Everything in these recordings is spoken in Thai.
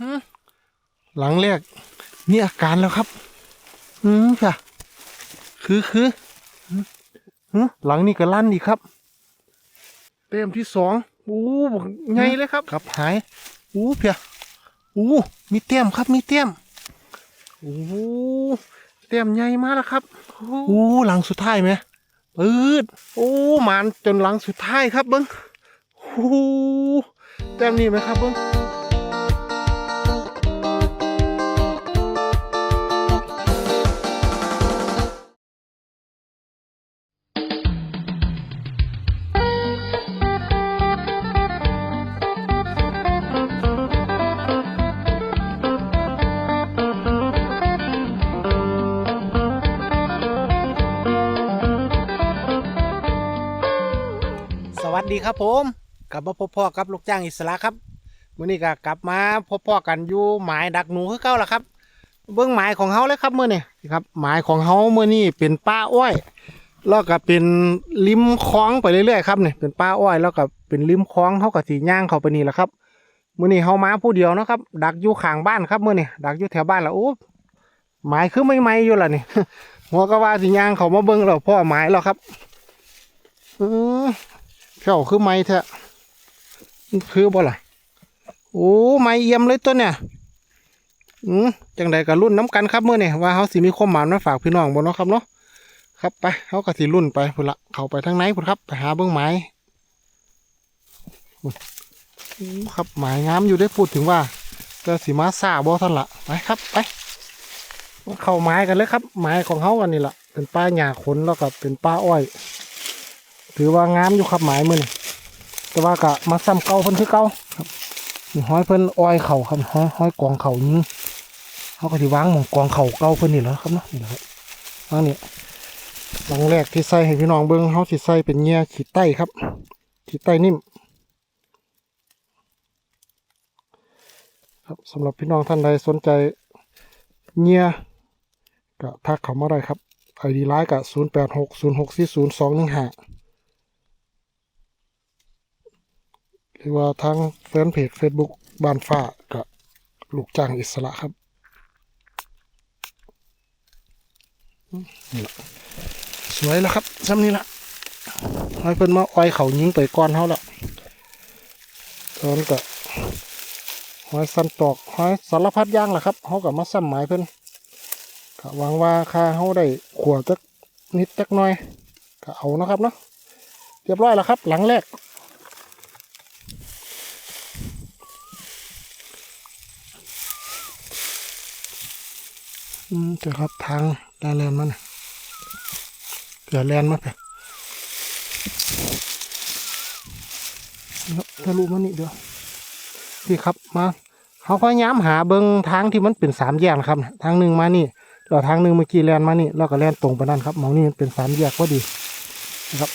หืมหลังแรกมีอาการแล้วครับ อืมค่ะ คือคือหืมหืมหลังนี้ก็ลั่นอีกครับ เต็มที่สองอู้บอกไงเลยครับครับหายอู้เพียอู้มีเต็มครับมีเต็มอู้เต็มใหญ่มากแล้วครับอู้หลังสุดท้ายไหมปืดโอ้หมันจนหลังสุดท้ายครับเบิ้งอู้เต็มนี่ไหมครับเบิ้ง สวัสดีครับผมกลับมาพบพ่อกับลูกจ้างอิสระครับมื้อนี้ก็กลับมาพบพ่อกันอยู่หมายดักหนูคือเก่าละครับ เบื้องหมายของเฮาเลยครับเมื้อนี้ครับหมายของเฮาเมื้อนี้เป็นป้าอ้อย แล้วก็เป็นริมคลองไปเรื่อยๆครับเนี่ยเป็นป้าอ้อย แล้วก็เป็นริมคลองเฮาก็สิย่างเขาไปนี่แหละครับมื้อนี้เฮามาผู้เดียวนะครับ ดักอยู่ข้างบ้านครับเมื้อนี้ดักอยู่แถวบ้านแล้วโอ้หมายคือไม่ไม่อยู่ละนี่หัวก็ว่าสิย่างเขามาเบิ่งแล้วพ่อหมายแล้วครับอือ เข่าคือไม้แท้คือบ่ล่ะโอ้ไม้เยี่ยมเลยตัวเนี่ยอืมจังใดก็รุ่นน้ำกันครับเมื่อนี่ว่าเขาสิมีความหมายมาฝากพี่น้องบ่เนาะครับเนาะครับไปเขาก็สิรุ่นไปพุ่นละเข้าไปทางไหนพุ่นครับ ไปหาเบื้องไม้อู้ครับหมายงามอยู่ได้พูดถึงว่าจะสิมาซาบ่ท่านละไปครับไปเข้าไม้กันเลยครับไม้ของเขากันนี่แหละเป็นป้าหญ้าขนแล้วก็เป็นป้าอ้อย ถือว่างามอยู่ครับหมายมือนี่แต่ว่ากะมาซ้ำเก่าเพิ่นคือเก่าครับนี่ห้อยเพิ่นอ้อยเข่าครับห้อยห้อยกองเข่ายิงเขาก็ที่วางหมองกองเข่าเก่าเพิ่นนี่แหล้วครับเนาะนี่ครับวางนี่หลังแรกที่ใส่ให้พี่น้องเบิ้งเขาสิใส่เป็นเงี้ยขีดไต้ครับ ขีดไต้นิ่มครับสำหรับพี่น้องท่านใดสนใจเงี้ยก็ทักเขามาได้ครับไอดีไลน์กับศูนย์แปดหกศูนย์หกสี่ศูนย์สองหนึ่งห้า รือว่าทางแฟนเพจ Facebook บ้านฟ้ากับลูกจ้างอิสระครับสวยแล้วครับซ้ำนี้ละให้เพิ่นมาอ้อยเขายิงไปก้อนเขาแล้วตอนก็หอยสันตอกหอยสารพัดย่างแหละครับเขากับมาซ้ำหมายเพิ่นก็หวังว่าค่าเขาได้ขวดจักนิดจักหน่อยก็เอานะครับเนาะเรียบร้อยแล้วครับ หลังแรก อืมเดี๋ยวครับทางแลนแลนมันเดี๋ยวแลนมาไปครับทะลุมานี่เดี๋ยวพี่ครับมาเขาพยายามหาเบิงทางที่มันเป็นสามแยกนะครับ ทางหนึ่งมานี่แล้วทางหนึ่งเมื่อกี้แลนมานี่แล้วก็แลนตรงไปนั่นครับมองนี่มันเป็นสามแยกก็ดีนะครับ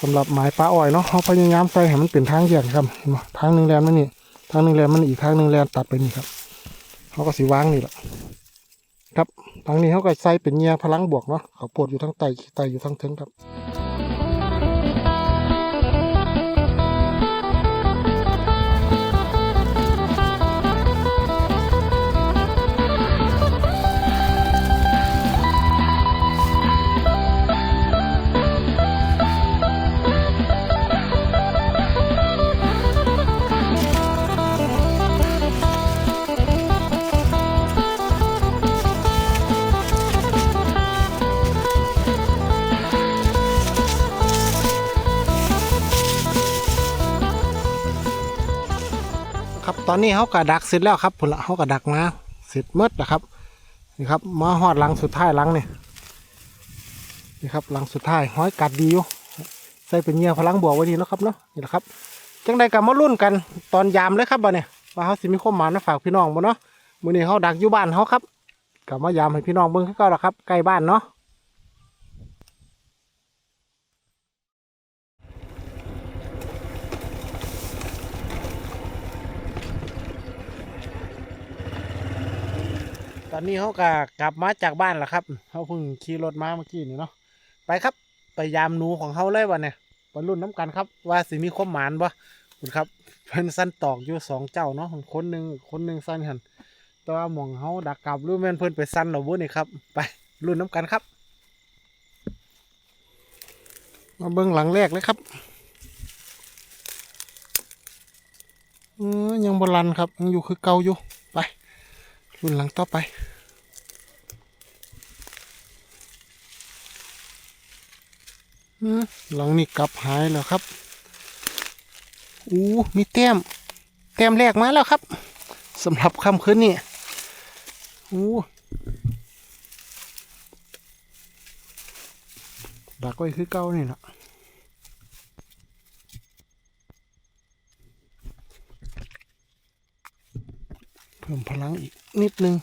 สำหรับหมายปลาอ้อยเนาะเขาพยายามใส่ให้มันเป็นทางแยกครับเห็นไหมทางหนึ่งแลนมานี่ทางหนึ่งแลนมานี่อีกทางหนึ่งแลนตัดไปนี่ครับเขาก็สีว่างนี่แหละ ครับทางนี้เขาก็ใส่เป็นเงียพลังบวกเนาะเขาปวดอยู่ทั้งไตไตอยู่ทั้งเทิงครับ อนนี้เขากระดักเสร็จแล้วครับผลละเขากระดักมาเสร็จหมืดนะครับนี่ครับมาหอดลังสุดท้ายลังนี่นี่ครับลังสุดท้ายห้อยกัดดีอยู่ใส่เป็นเงียพลังบวกไว้ดีนะครับเนาะนี่แหละครับจังใดกับมารุ่นกันตอนยามเลยครับบ่เนี่ยว่าเขาสิมีข้อมายมาฝากพี่น้องบ่เนาะมื้อนี้เขาดักอยู่บ้านเขาครับกับมายามให้พี่น้องเบิ่งคือเก่าละครับใกล้บ้านเนาะ อนนี้เขาก็กลับมาจากบ้านแล้วครับเขาเพิ่งขี่รถมาเมื่อกี้นี่เนาะไปครับไปยามหนูของเขาเลยวันเนี่ยไปรุ่นน้ำกันครับ ว่าสิมีความหมานบ่คุณครับเพิ่นสั้นตอกอยู่สองเจ้าเนาะคนหนึ่งคนหนึ่งสั้นหันแต่ว่าหมองเฮาดักกลับรู้แม่นเพิ่นไปสั้นหรอบุนี่ครับไปรุ่นน้ำกันครับมาเบิ่งหลังแรกเลยครับเออยังบรันครับยังอยู่คือเก่าอยู่ไปรุ่นหลังต่อไป อืม หลังนี่กลับหายแล้วครับ อู้มีแต้ม แต้มแรกมาแล้วครับสำหรับค่ำคืนนี้อู้ดักไว้คือเก่านี่นะเพิ่มพลังอีกนิดนึง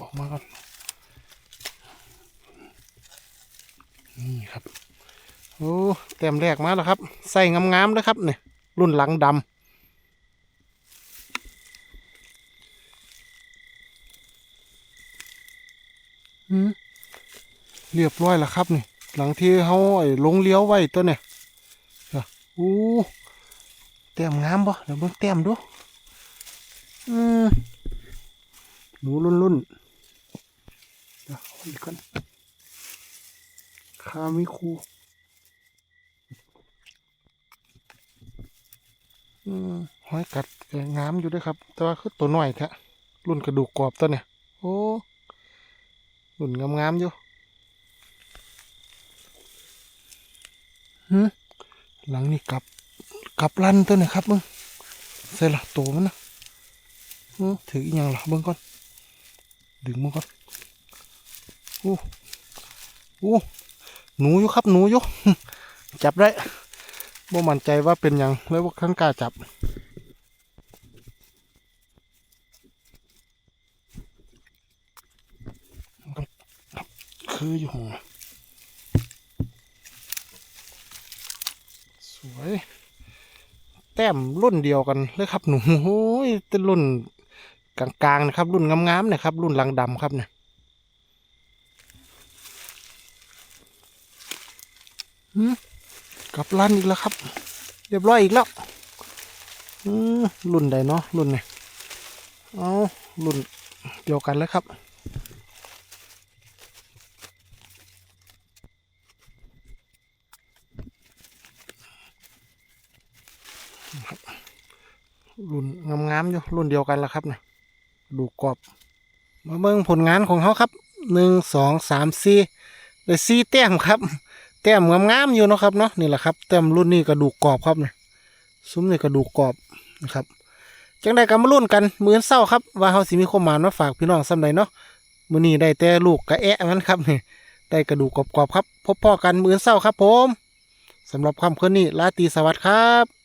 ออกมาก่อน นี่ครับโอ้แต้มแรกมาแล้วครับ ใส่งามๆเลยครับเนี่ยรุ่นหลังดำเรียบร้อยแล้วครับนี่หลังที่เขาไอ้ลงเลี้ยวไว้ตัวเนี่ยอู้แต้มงามบ่เดี๋ยวเบิ่งแต้มดูอืมหนูรุ่นรุ่นๆเดี๋ยวอีกก่อน คามิคูอืมหอยกัดงามอยู่ด้วยครับ แต่ว่าคือตัวน้อยแท้รุ่นกระดูกกรอบตัวเนี่ยโอ้รุ่นงามๆอยู่หืมหลังนี่กลับกลับลันตัวเนี่ยครับมึงใส่ละโตมันนะถืออีกอย่างละเบิ่งก่อนดึงมึงก่อนโอ้โอ้ หนูอยู่ครับหนูอยู่จับได้บ่มั่นใจว่าเป็นยังเลยว่าข้างกล้าจับ คืออยู่หัวสวยแต้มรุ่นเดียวกันเลยครับหนูโอ้ยเป็นรุ่นกลางๆนะครับ รุ่นงามๆนะครับ รุ่นลังดำครับเนี่ยหืม กลับลั่นอีกแล้วครับ เรียบร้อยอีกแล้วรุ่นใดเนาะรุ่นเนี่ยเอารุ่นเดียวกันเลยครับรุ่นงามๆอยู่รุ่นเดียวกันแล้วครับนี่ยดูกรอบ มาเบิ่งผลงานของเขาครับหนึ่งสองสามสี่เลยสี่แต้มครับ แต้มงามๆอยู่นะครับเนาะนี่แหละครับแต้มรุ่นนี้กระดูกกรอบครับเนี่ยซุ้มนี่กระดูกกรอบนะครับจังใดก็มารุ่นกันมื้อเศร้าครับว่าเขาสิมีความหมายมาฝากพี่น้องสำใดเนาะมือนี้ได้แต่ลูกกระแอะมันครับนี่ได้กระดูกกรอบๆครับ พบพ่อกันมื้อเศร้าครับ ผมสำหรับคำคืนนี้ลาตีสวัสดิ์ครับ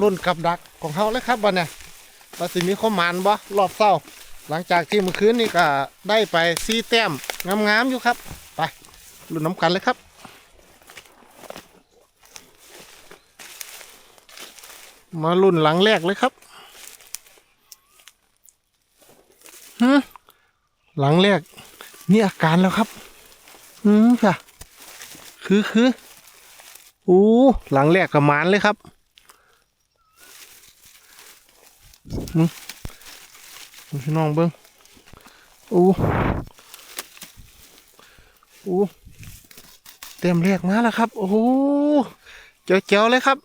รุ่นกับดักของเขาเลยครับวันเนี่ยว่าสิมีข้อมานบ่รอบเศร้า หลังจากที่เมื่อคืนนี่ก็ได้ไปซีแต้มงามๆอยู่ครับ ไปรุ่นน้ำกันเลยครับมารุ่นหลังแรกเลยครับฮึหลังแรกมีอาการแล้วครับ อืมค่ะ คือคืออู้หลังแรกกับมานเลยครับ อืมพี่น้องเบิ้งโอู้อู้เต็มแรกมาแล้วครับ โอ้โหเจ๋วๆเลยครับ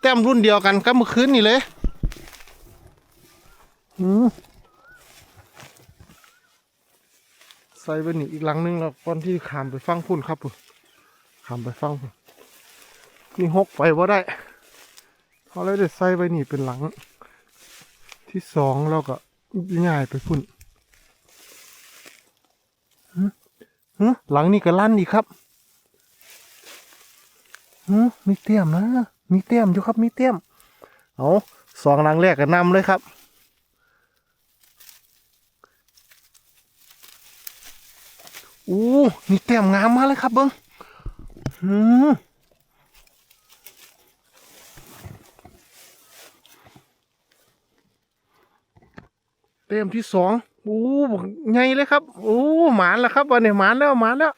แต้มรุ่นเดียวกันกับเมื่อคืนนี่เลยอืมใส่ไปหนีอีกหลังนึงแล้วก่อนที่ขามไปฟังพุ่นครับพุ่นขามไปฟังพุ่นนี่หกไปว่าได้เขาเลยได้ใส่ไปหนีเป็นหลัง ที่สองเราก็ง่ายไปพุ่นหึหึหลังนี่ก็ลั่นอีกครับหืมมีเตี้ยมนะ มีเตี้ยมอยู่ครับ มีเตี้ยม เอาสองหลังแรกก็นำเลยครับ อู้มีเตี้ยมงามมากเลยครับเบิ้งหืม เต็มที่สองอู้บอกใหญ่เลยครับ โอ้หมานแล้วครับวันนี้หมานแล้วหมานแล้ว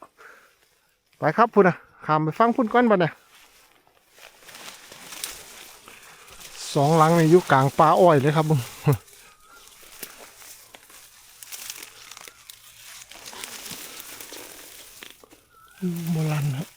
ไปครับพุ่นนะขามไปฟังพุ่นก้อนบันเนี่ยสองหลังในยู่กลางป่าอ้อยเลยครับมึงโบราณครับ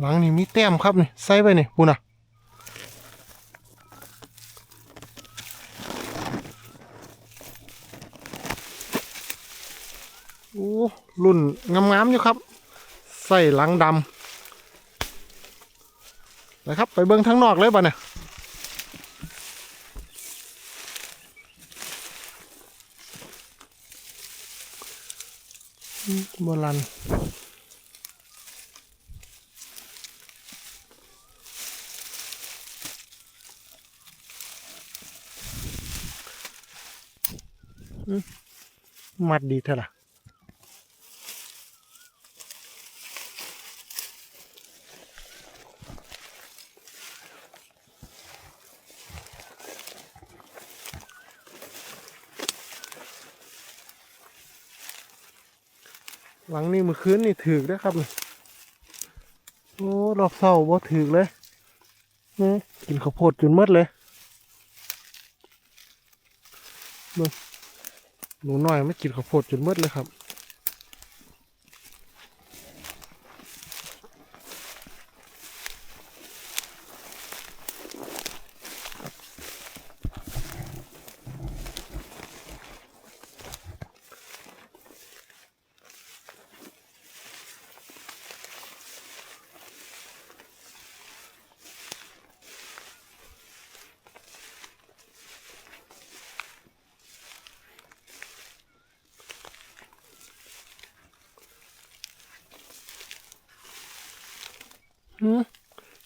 หลังนี่มีแต้มครับนี่ใส่ไปนี่ปุ่นอะโอ้รุ่นงามๆอยู่ครับ ใส่หลังดำนะครับ ไปเบิ้งทั้งนอกเลยป่ะเนี่ยอืมโบราณ มัดดีเท่าไหร่หลังนี้เมื่อคืนนี่ถือกนะครับโอ้รอบเศร้าบ่ถือเลยนี่กินข้าวโพดจนมดเลยเบิ่ง หนูน้อยไม่กินข้าวโพดจนหมดเลยครับ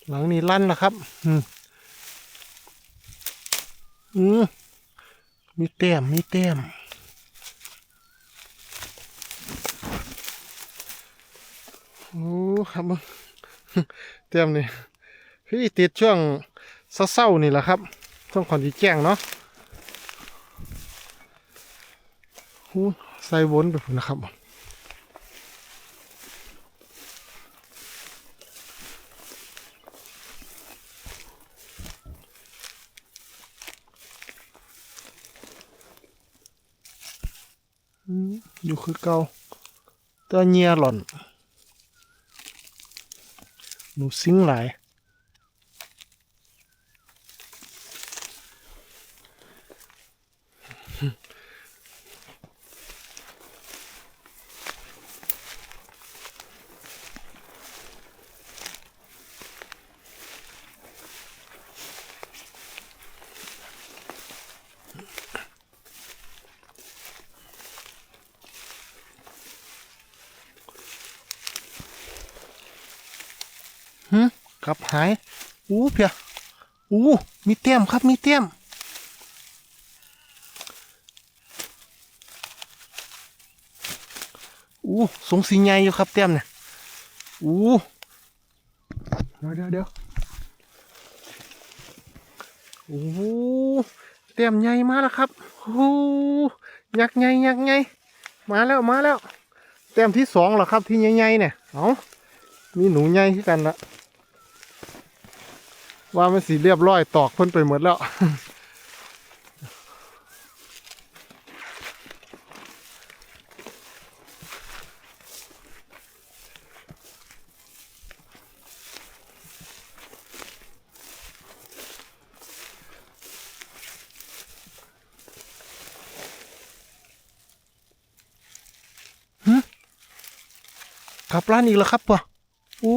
หลังนี้ลั่นนะครับ อืมอืมมีแต้มมีแต้มโอ้ครับมึงแต้มนี่พี่ติดช่วงเศร้าๆนี่แหละครับช่วงก่อนที่แจ้งเนาะโอ้ใส่วนไปพุ่นนะครับ อืมอยู่ คือเก่าตัวเงียหล่อน หนูซิงหลาย หืมกลับหายอู้เพียอู้มีเตี้ยมครับมีเตี้ยมอู้สงสีใหญ่อยู่ครับเตี้ยมเนี่ยอู้เดี๋ยวเดี๋ยวเดี๋ยวโอ้โหเตี้ยมใหญ่มาแล้วครับโอ้โหยักษ์ใหญ่ยักษ์ใหญ่มาแล้วมาแล้วเตี้ยมที่สองเหรอครับที่ใหญ่ๆเนี่ยเอามีหนูใหญ่ขึ้นกันละ ว่ามันสีเรียบร้อยตอกเพิ่นไปหมดแล้วอครับร้านอีกแล้วครับปะอู้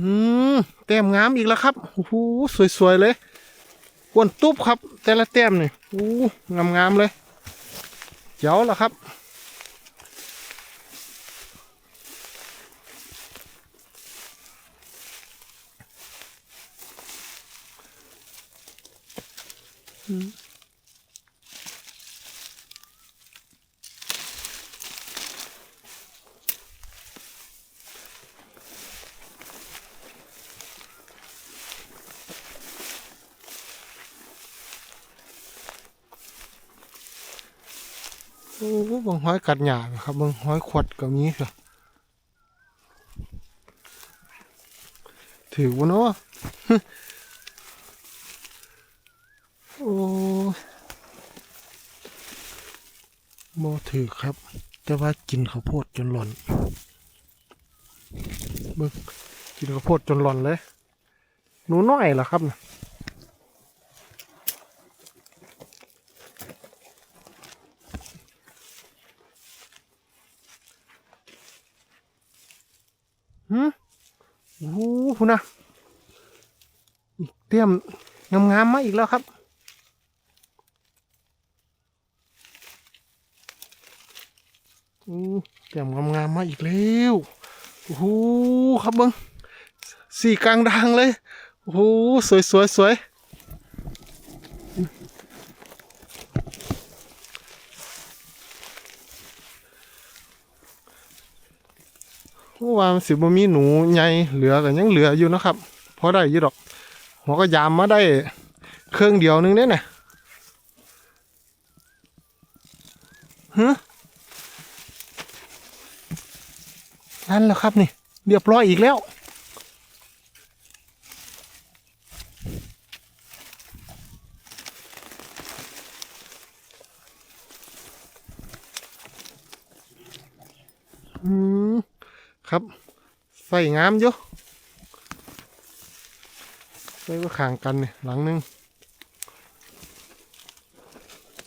อืมแต้มงามอีกแล้วครับโอ้โหสวยๆเลยกวนตุ๊บครับ แต่ละแต้มนี่โอ้งามๆเลย เจ๋วแล้วครับ อืม บางห้อยกัดหยาบครับบางห้อยขวดก็มีค่ะถือวะเนาะโอ้โมถือครับ แต่ว่ากินข้าวโพดจนหล่อนเบิ่งกินข้าวโพดจนหล่อนเลย หนูน้อยเหรอครับน่ะ หืมโอ้โหพุ่นะอีกเตรียมงามๆมาอีกแล้วครับโอ้เตรียมงามๆมาอีกแล้วโอ้โหครับเบิ้งสี่กลางดังเลย โอ้โหสวยสวยสวย ว่ามันสิบ่มีหนูใหญ่เหลือกันยังเหลืออยู่นะครับพอได้อยู่ดอกหัวก็ยามมาได้เครื่องเดียวนึงเนี่ยนะฮะนั่นแหละครับนี่เรียบร้อยอีกแล้วอืม ครับ ใส่งามอยู่ใส่ก็ข่างกันเนี่ยหลังนึง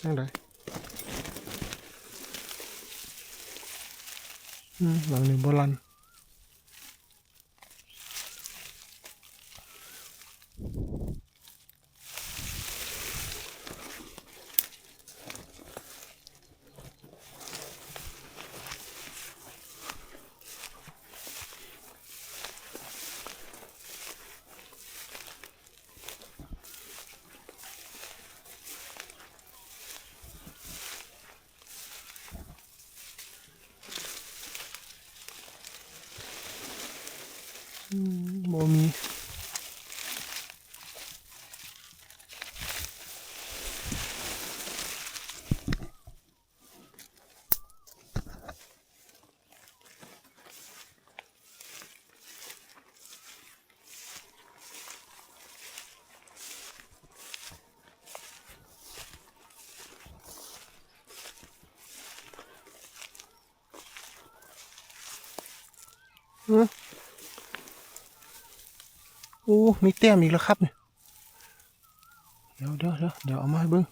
ยังไงอืมหลังหนึ่งโบราณโมมี โอ้ มีแต้มอีกแล้วครับเนี่ยเดี๋ยวเดี๋ยวเดี๋ยวเดี๋ยวเอามาให้เบิ้ง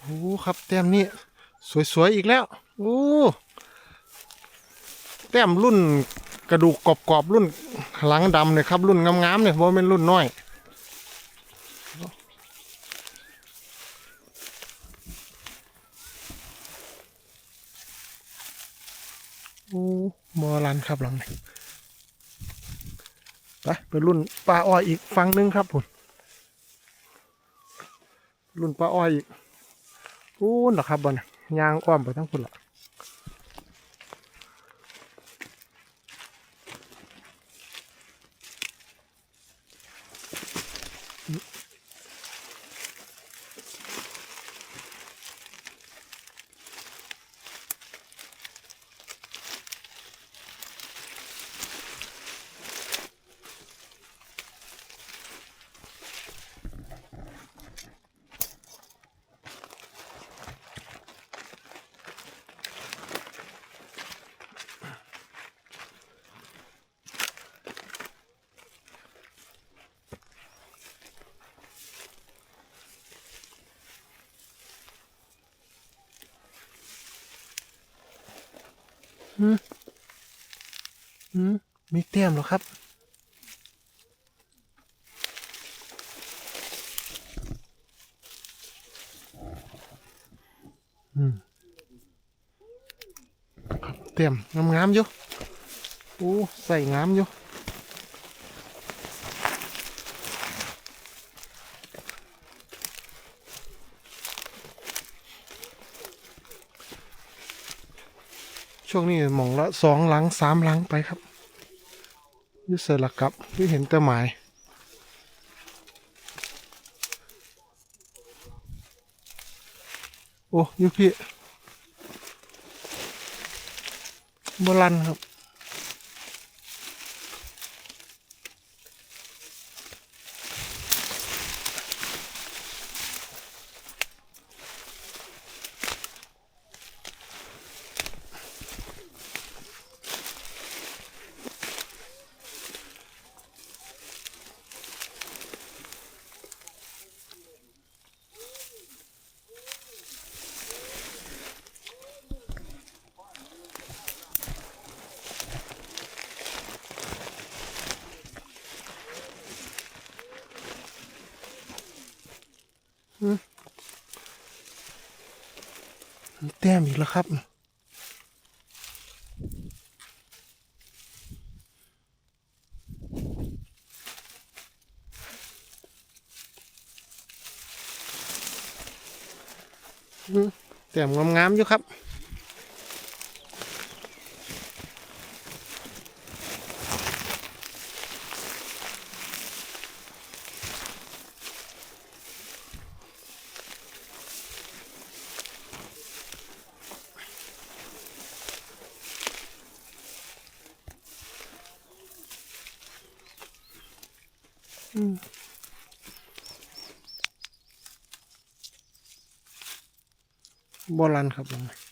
โอ้ครับแต้มนี้สวย ๆ อีกแล้ว โอ้แต้มรุ่นกระดูกกรอบๆรุ่นหลังดำเนี่ยครับ รุ่นงามๆเนี่ยเพราะเป็นรุ่นน้อย โมอลันครับหลังนี้ไปไปรุ่นปลาอ้อยอีกฟังหนึงครับผมรุ่นปลาอ้อยอีกอู้นเหรอครับบอลยางอ้อมไปทั้งคุณหรอ อืมมีเตี่ยมหรอครับ อืมครับเต็มงามๆอยู่ โอ้ ใส่งามอยู่ ช่วงนี้มองละสองหลังสามหลังไปครับยุเสระกลับที่เห็นแต่หมายโอ้ยุพี่บลันครับ แต้มอีกแล้วครับ แต้มงามๆอยู่ครับ บอลันครับผม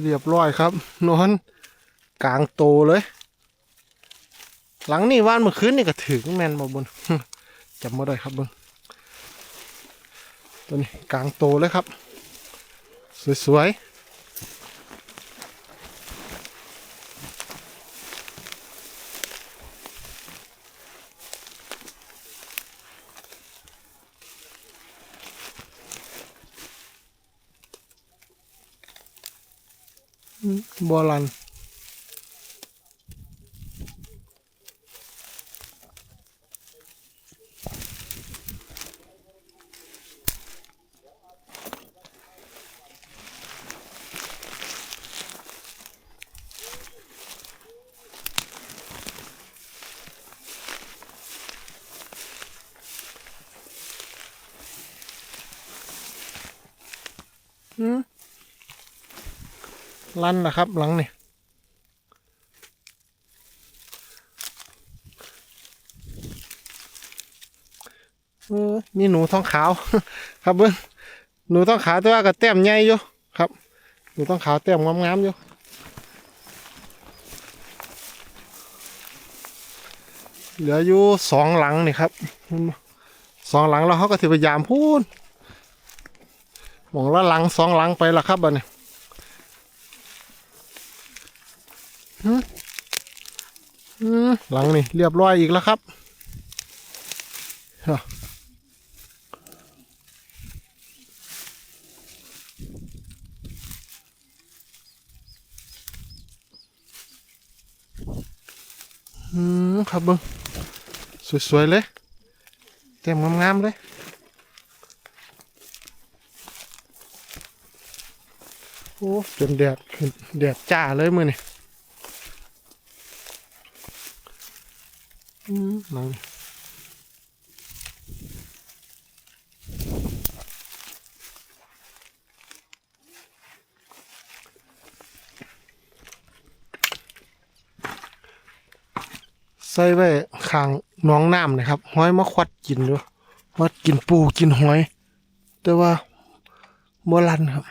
เรียบร้อยครับ นอน กลางโตเลย หลังนี่ว่านเมื่อคืนนี่ก็ถึงแมนมาบนจำไม่ได้ครับเบิ้งตัวนี้กลางโตเลยครับ สวยๆ อื ลั่นนะครับ หลังนี่มีหนูท้องขาว ครับเบิ้งหนูท้องขาวแต่ว่าก็แต้มใหญ่อยู่ครับ หนูท้องขาวแต้มงามๆอยู่เหลืออยู่สองหลังนี่ครับสองหลังแล้วเขาก็ถือพยายามพูนหมองละหลังสองหลังไปละครับบัดนี้หื หลังนี่เรียบร้อยอีกแล้วครับอืมครับเบิ้งสวยๆเลยเต็มงามๆเลยโอ้จนแดดขึ้นแดดจ้าเลยมือนี่ หลังใส่ไว้ข้างน้องน้ำนะครับห้อยมาควัดกินดูควัดกินปูกินหอย แต่ว่าบ่ลันครับ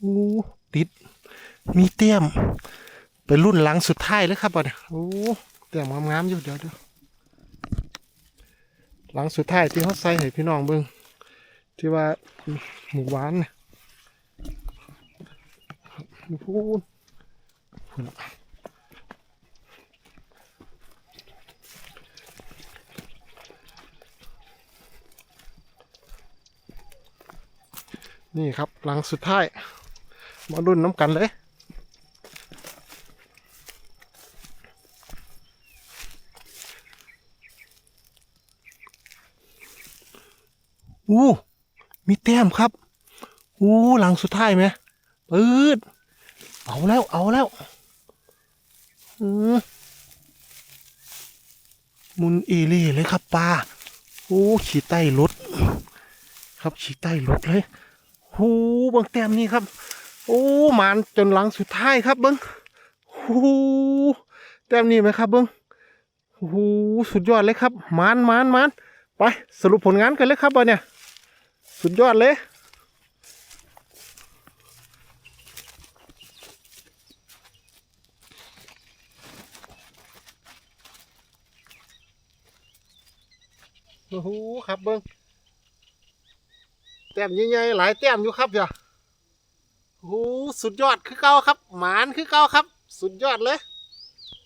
โอ้ติด มีเตี้ยมเป็นรุ่นหลังสุดท้ายเลยครับบ่เนี่ยโอ้เตี้ยมงามๆอยู่เดี๋ยวเดี๋ยวหลังสุดท้ายที่เขาใส่ให้พี่น้องเบิ่งที่ว่าหมูหวานเนี่ยพูดนี่ครับหลังสุดท้ายมารุ่นน้ำกันเลย อู้มีแต้มครับอู้หลังสุดท้ายไหมปืดเอาแล้วเอาแล้วอืมมุนอีลี่เลยครับปลาโอ้ขี่ใต้รถครับขี่ใต้รถเลยโอ้เบางแต้มนี่ครับ โอ้หมานจนหลังสุดท้ายครับเบิ้งโอ้แต้มนี่ไหมครับเบิ้งโอ้สุดยอดเลยครับ มานมานมานไปสรุปผลงานกันเลยครับวันเนี่ย สุดยอดเลย โอ้โหครับเบิ้งแต้มใหญ่ๆหลายแต้มอยู่ครับจ้ะโอ้โหสุดยอดคือเก่าครับ หมานคือเก่าครับ สุดยอดเลย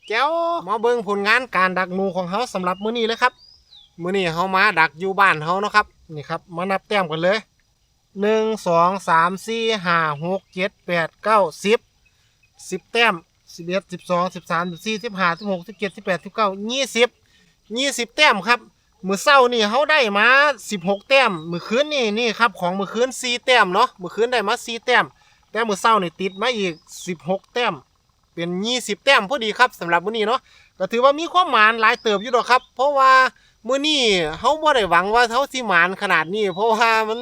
แก้วมาเบิ้งผลงานการดักหนูของเขาสำหรับมื้อนี้เลยครับ มื้อนี้เขามาดักอยู่บ้านเขาเนาะครับ นี่ครับมานับแต้มกันเลยหนึ่งสองสามสี่ห้าหกเจ็ดแปดเก้าสิบสิบแต้มสิบเอ็ดสิบสองสิบสามสิบสี่สิบห้าสิบหกสิบเจ็ดสิบแปดสิบเก้ายี่สิบยี่สิบแต้มครับมือเศร้านี่เขาได้มาสิบหกแต้มมือคืนนี่นี่ครับของมือคืนสี่แต้มเนาะมือคืนได้มาสี่แต้มแต่มือเศร้านี่ติดมาอีกสิบหกแต้มเป็นยี่สิบแต้มพอดีครับสำหรับมื้อนี้เนาะก็ถือว่ามีความหมานหลายเติบอยู่ดอกครับ เพราะว่า มื่อนี้เขาบ่ได้หวังว่าเขาสิหมานขนาดนี้ เพราะว่ามัน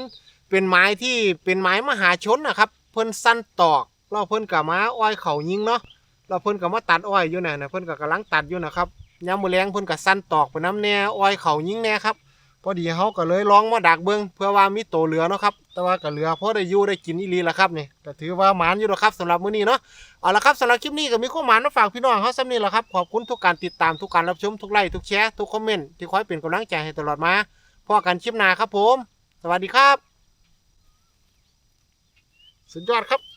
เป็นไม้ที่เป็นไม้มหาชนนะครับ เพิ่นสั้นตอกเราเพิ่นกับมาอ้อยเขายิงเนาะเราเพิ่นกับมาตัดอ้อยอยู่นะนะเพิ่นกับกำลังตัดอยู่นะครับยามมือแรงเพิ่นกับสั้นตอกไปน้ำแน่อ้อยเขายิงแน่ครับ พอดีเขาก็เลยลองมาดักเบิ่งเพื่อว่ามีโตเหลือเนาะครับแต่ว่าก็เหลือพอได้อยู่ได้กินอีลีละครับนี่ก็ถือว่าหมานอยู่ดอกครับสำหรับมื้อนี้เนาะเอาละครับสำหรับคลิปนี้ก็มีข้อมูลมาฝากพี่น้องเขาสำนี้แหละครับขอบคุณทุกการติดตามทุกการรับชมทุกไลค์ทุกแชร์ทุกคอมเมนต์ที่คอยเป็นกำลังใจให้ตลอดมาพอกันคลิปหน้าครับผม สวัสดีครับ สุดยอดครับ